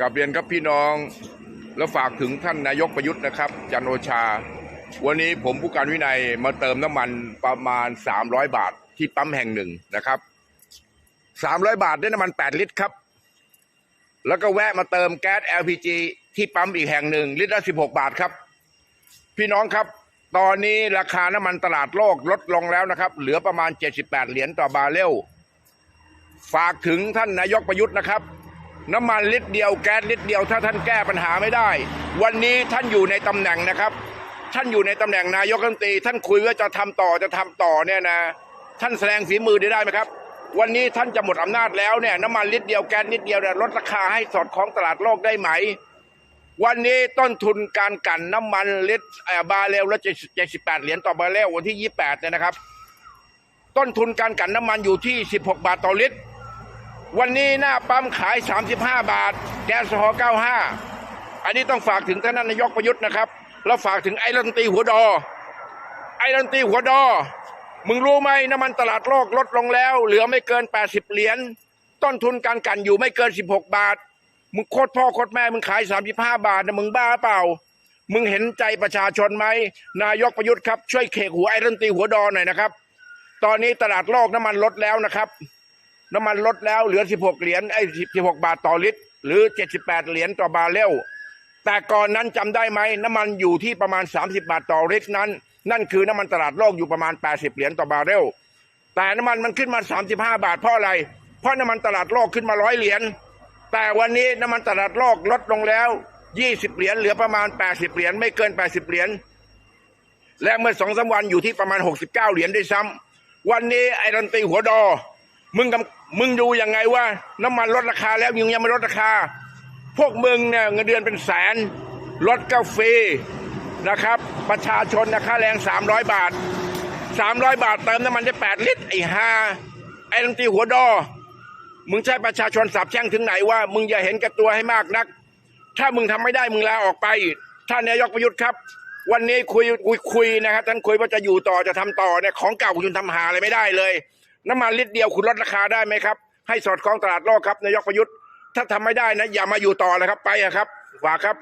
กับเรียนครับพี่น้องแล้วฝากถึงท่านนายกประยุทธ์นะครับ จันโอชา วันนี้ผมผู้การวินัยมาเติมน้ำมันประมาณ 300 บาทที่ปั๊มแห่งหนึ่งนะครับ 300 บาทได้น้ำมัน 8 ลิตรครับ แล้วก็แวะมาเติมแก๊ส LPG ที่ปั๊มอีกแห่งหนึ่ง ลิตรละ 16 บาทครับ พี่น้องครับ ตอนนี้ราคาน้ำมันตลาดโลกลดลงแล้วนะครับ เหลือประมาณ 78 เหรียญต่อบาร์เรลฝากถึงท่านนายกประยุทธ์นะครับ น้ำมันลิตรเดียวแก๊สลิตรเดียวถ้าท่านแก้ปัญหาไม่ได้ วันนี้ท่านอยู่ในตำแหน่งนะครับ ท่านอยู่ในตำแหน่งนายกรัฐมนตรีท่านคุยว่าจะทำต่อจะทำต่อเนี่ยนะ ท่านแสดงฝีมือได้ไดไหมครับ วันนี้ท่านจะหมดอำนาจแล้วเนี่ยน้ำมันลิตรเดียวแก๊สลิตรเดียวเนี่ยลดราคาให้สอดคล้องตลาดโลกได้ไหม วันนี้ต้นทุนการกันน้ำมันลิตรเอ่อบาร์เรลละ78เหรียญต่อบาร์เรลวันที่28เนี่ยนะครับ ต้นทุนการกันน้ำมันอยู่ที่16บาทต่อลิตร วันนี้หน้าปั๊มขาย 35 บาท แก๊สโซฮอ95 อันนี้ต้องฝากถึงท่านนายกประยุทธ์นะครับ แล้วฝากถึงไอ้รันตีหัวดอ ไอ้รันตีหัวดอ มึงรู้ไหมน้ำมันตลาดโลกลดลงแล้ว เหลือไม่เกิน 80 เหรียญ ต้นทุนการกันอยู่ไม่เกิน 16 บาท มึงโคตรพ่อโคตรแม่ มึงขาย 35 บาทนะมึงบ้าเปล่า มึงเห็นใจประชาชนไหม นายกประยุทธ์ครับ ช่วยเขกหัวไอ้รันตีหัวดอหน่อยนะครับ ตอนนี้ตลาดโลกน้ำมันลดแล้วนะครับ น้ำมันลดแล้วเหลือ 16 เหรียญไอ้16 บาทต่อลิตร หรือ 78 เหรียญต่อบาร์เรลแต่ก่อนนั้นจำได้ไหมน้ำมันอยู่ที่ประมาณ 30 บาทต่อลิตรนั้น นั่นคือน้ำมันตลาดโลกอยู่ประมาณ 80 เหรียญต่อบาร์เรลแต่น้ำมันมันขึ้นมา 35 บาทเพราะอะไร เพราะน้ำมันตลาดโลกขึ้นมาร้อยเหรียญแต่วันนี้น้ำมันตลาดโลกลดลงแล้ว 20 เหรียญเหลือประมาณ 80 เหรียญไม่เกิน 80 เหรียญและเมื่อสองสามวันอยู่ที่ประมาณ 69 เหรียญด้วยซ้ำวันนี้ไอ้รันตีหัวดอ มึงกำมึงดูยังไงว่า น้ำมันลดราคาแล้วยังยังไม่ลดราคา พวกมึงเนี่ยเงินเดือนเป็นแสนลดกาแฟรีนะครับ ประชาชนนะค่าแรง 300 บาท 300 บาทเติมน้ำมันได้ 8 ลิตรไอ้ฮาไอ้รันตีหัวดอ มึงใช้ประชาชนสาบแช่งถึงไหนว่า มึงอย่าเห็นแกับตัวให้มากนัก ถ้ามึงทำไม่ได้มึงลาออกไปท่านนายกประยุทธ์ครับ วันนี้คุยคุยคุยนะครับท่านคุยว่าจะอยู่ต่อจะทำต่อเนี่ยของเก่าคุณทำหาอะไรไม่ได้เลย น้ำมันลิตรเดียวคุณลดราคาได้ไหมครับ ให้สอดคล้องตลาดโลกครับนายกประยุทธ์ ถ้าทำไม่ได้นะอย่ามาอยู่ต่อเลยครับไปอะครับฝากครับ